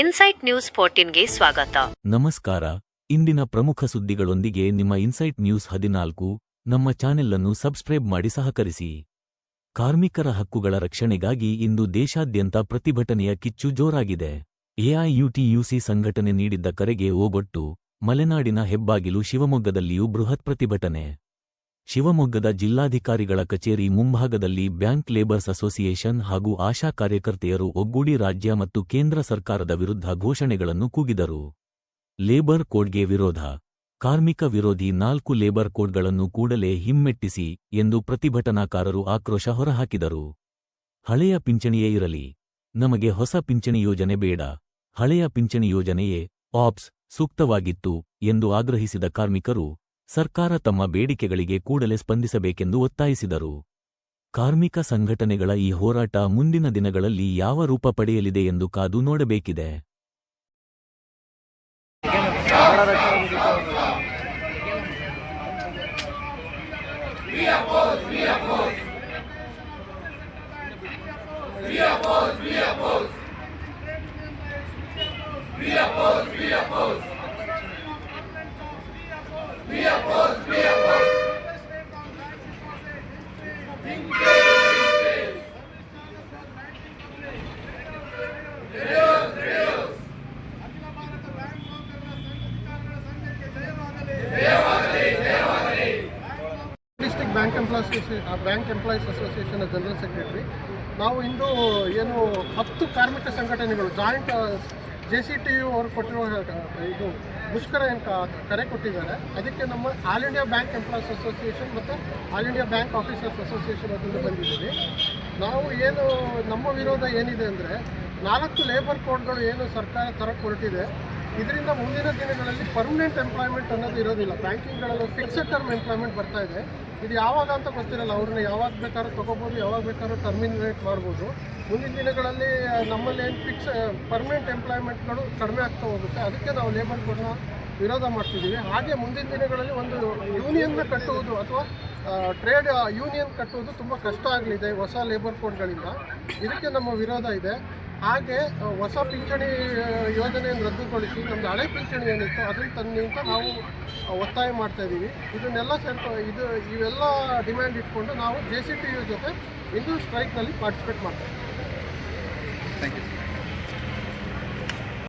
Insight news ಫೋರ್ಟೀನ್ಗೆ ಸ್ವಾಗತ. ನಮಸ್ಕಾರ. ಇಂದಿನ ಪ್ರಮುಖ ಸುದ್ದಿಗಳೊಂದಿಗೆ ನಿಮ್ಮ ಇನ್ಸೈಟ್ ನ್ಯೂಸ್ ಹದಿನಾಲ್ಕು, ನಮ್ಮ ಚಾನೆಲ್ ಅನ್ನು ಸಬ್ಸ್ಕ್ರೈಬ್ ಮಾಡಿ ಸಹಕರಿಸಿ. ಕಾರ್ಮಿಕರ ಹಕ್ಕುಗಳ ರಕ್ಷಣೆಗಾಗಿ ಇಂದು ದೇಶಾದ್ಯಂತ ಪ್ರತಿಭಟನೆಯ ಕಿಚ್ಚು ಜೋರಾಗಿದೆ. ಎಐಯುಟಿಯುಸಿ ಸಂಘಟನೆ ನೀಡಿದ್ದ ಕರೆಗೆ ಓಗೊಟ್ಟು, ಮಲೆನಾಡಿನ ಹೆಬ್ಬಾಗಿಲು ಶಿವಮೊಗ್ಗದಲ್ಲಿಯೂ ಬೃಹತ್ ಪ್ರತಿಭಟನೆ. ಶಿವಮೊಗ್ಗದ ಜಿಲ್ಲಾಧಿಕಾರಿಗಳ ಕಚೇರಿ ಮುಂಭಾಗದಲ್ಲಿ ಬ್ಯಾಂಕ್ ಲೇಬರ್ಸ್ ಅಸೋಸಿಯೇಷನ್ ಹಾಗೂ ಆಶಾ ಕಾರ್ಯಕರ್ತೆಯರು ಒಗ್ಗೂಡಿ ರಾಜ್ಯ ಮತ್ತು ಕೇಂದ್ರ ಸರ್ಕಾರದ ವಿರುದ್ಧ ಘೋಷಣೆಗಳನ್ನು ಕೂಗಿದರು. ಲೇಬರ್ ಕೋಡ್ಗೆ ವಿರೋಧ. ಕಾರ್ಮಿಕ ವಿರೋಧಿ ನಾಲ್ಕು ಲೇಬರ್ ಕೋಡ್ಗಳನ್ನು ಕೂಡಲೇ ಹಿಮ್ಮೆಟ್ಟಿಸಿ ಎಂದು ಪ್ರತಿಭಟನಾಕಾರರು ಆಕ್ರೋಶ ಹೊರಹಾಕಿದರು. ಹಳೆಯ ಪಿಂಚಣಿಯೇ ಇರಲಿ. ನಮಗೆ ಹೊಸ ಪಿಂಚಣಿ ಯೋಜನೆ ಬೇಡ. ಹಳೆಯ ಪಿಂಚಣಿ ಯೋಜನೆಯೇ ಆಪ್ಸ್ ಸೂಕ್ತವಾಗಿತ್ತು ಎಂದು ಆಗ್ರಹಿಸಿದ ಕಾರ್ಮಿಕರು ಸರ್ಕಾರ ತಮ್ಮ ಬೇಡಿಕೆಗಳಿಗೆ ಕೂಡಲೇ ಸ್ಪಂದಿಸಬೇಕೆಂದು ಒತ್ತಾಯಿಸಿದರು. ಕಾರ್ಮಿಕ ಸಂಘಟನೆಗಳ ಈ ಹೋರಾಟ ಮುಂದಿನ ದಿನಗಳಲ್ಲಿ ಯಾವ ರೂಪ ಪಡೆಯಲಿದೆ ಎಂದು ಕಾದು ನೋಡಬೇಕಿದೆ. District bank employees bank employees association general secretary ನಾವು ಇಂದು ಏನು ಹತ್ತು ಕಾರ್ಮಿಕ ಸಂಘಟನೆಗಳು joint J C T U ಅವರು ಕೊಟ್ಟಿರುವ ಇದು ಮುಷ್ಕರ ಏನು ಕರೆ ಕೊಟ್ಟಿದ್ದಾರೆ. ಅದಕ್ಕೆ ನಮ್ಮ all India bank employees association ಮತ್ತು all India bank officers association ಅದರಿಂದ ಬಂದಿದ್ದೀವಿ. ನಾವು ಏನು, ನಮ್ಮ ವಿರೋಧ ಏನಿದೆ ಅಂದರೆ ನಾಲ್ಕು ಲೇಬರ್ ಕೋಡ್ಗಳು ಏನು ಸರ್ಕಾರ ಥರ ಕೊರಟಿದೆ. ಇದರಿಂದ ಮುಂದಿನ ದಿನಗಳಲ್ಲಿ ಪರ್ಮನೆಂಟ್ ಎಂಪ್ಲಾಯ್ಮೆಂಟ್ ಅನ್ನೋದು ಇರೋದಿಲ್ಲ. ಬ್ಯಾಂಕಿಂಗ್ಗಳಲ್ಲಿ ಫಿಕ್ಸೆಡ್ ಟರ್ಮ್ ಎಂಪ್ಲಾಯ್ಮೆಂಟ್ ಬರ್ತಾ ಇದೆ. ಇದು ಯಾವಾಗ ಅಂತ ಗೊತ್ತಿರಲ್ಲ. ಅವ್ರನ್ನ ಯಾವಾಗ ಬೇಕಾದ್ರೂ ತೊಗೋಬೋದು, ಯಾವಾಗ ಬೇಕಾದ್ರೂ ಟರ್ಮಿನೇಟ್ ಮಾಡ್ಬೋದು. ಮುಂದಿನ ದಿನಗಳಲ್ಲಿ ನಮ್ಮಲ್ಲಿ ಏನು ಫಿಕ್ಸ್ ಪರ್ಮನೆಂಟ್ ಎಂಪ್ಲಾಯ್ಮೆಂಟ್ಗಳು ಕಡಿಮೆ ಆಗ್ತಾ ಹೋಗುತ್ತೆ. ಅದಕ್ಕೆ ನಾವು ಲೇಬರ್ ಕೋಡ್ನ ವಿರೋಧ ಮಾಡ್ತಿದ್ದೀವಿ. ಹಾಗೆ ಮುಂದಿನ ದಿನಗಳಲ್ಲಿ ಒಂದು ಯೂನಿಯನ್ನ ಕಟ್ಟುವುದು ಅಥವಾ ಟ್ರೇಡ್ ಯೂನಿಯನ್ ಕಟ್ಟುವುದು ತುಂಬ ಕಷ್ಟ ಆಗಲಿದೆ ಹೊಸ ಲೇಬರ್ ಕೋಡ್ಗಳಿಂದ ಇದಕ್ಕೆ ನಮ್ಮ ವಿರೋಧ ಇದೆ. ಹಾಗೆ ಹೊಸ ಪಿಂಚಣಿ ಯೋಜನೆಯನ್ನು ರದ್ದುಗೊಳಿಸಿ ನಮ್ಮದು ಹಳೆ ಪಿಂಚಣಿ ಏನಿತ್ತು ಅದನ್ನು ಅಂತ ನಾವು ಒತ್ತಾಯ ಮಾಡ್ತಾ ಇದ್ದೀವಿ. ಇದನ್ನೆಲ್ಲ ಸೇರ್ಕೊ, ಇದು, ಇವೆಲ್ಲ ಡಿಮ್ಯಾಂಡ್ ಇಟ್ಕೊಂಡು ನಾವು ಜೆ ಸಿ ಟಿ ಯು ಜೊತೆ ಇಂದು ಸ್ಟ್ರೈಕ್ನಲ್ಲಿ ಪಾರ್ಟಿಸಿಪೇಟ್ ಮಾಡ್ತಾ ಇದ್ದೀವಿ ಥ್ಯಾಂಕ್ ಯು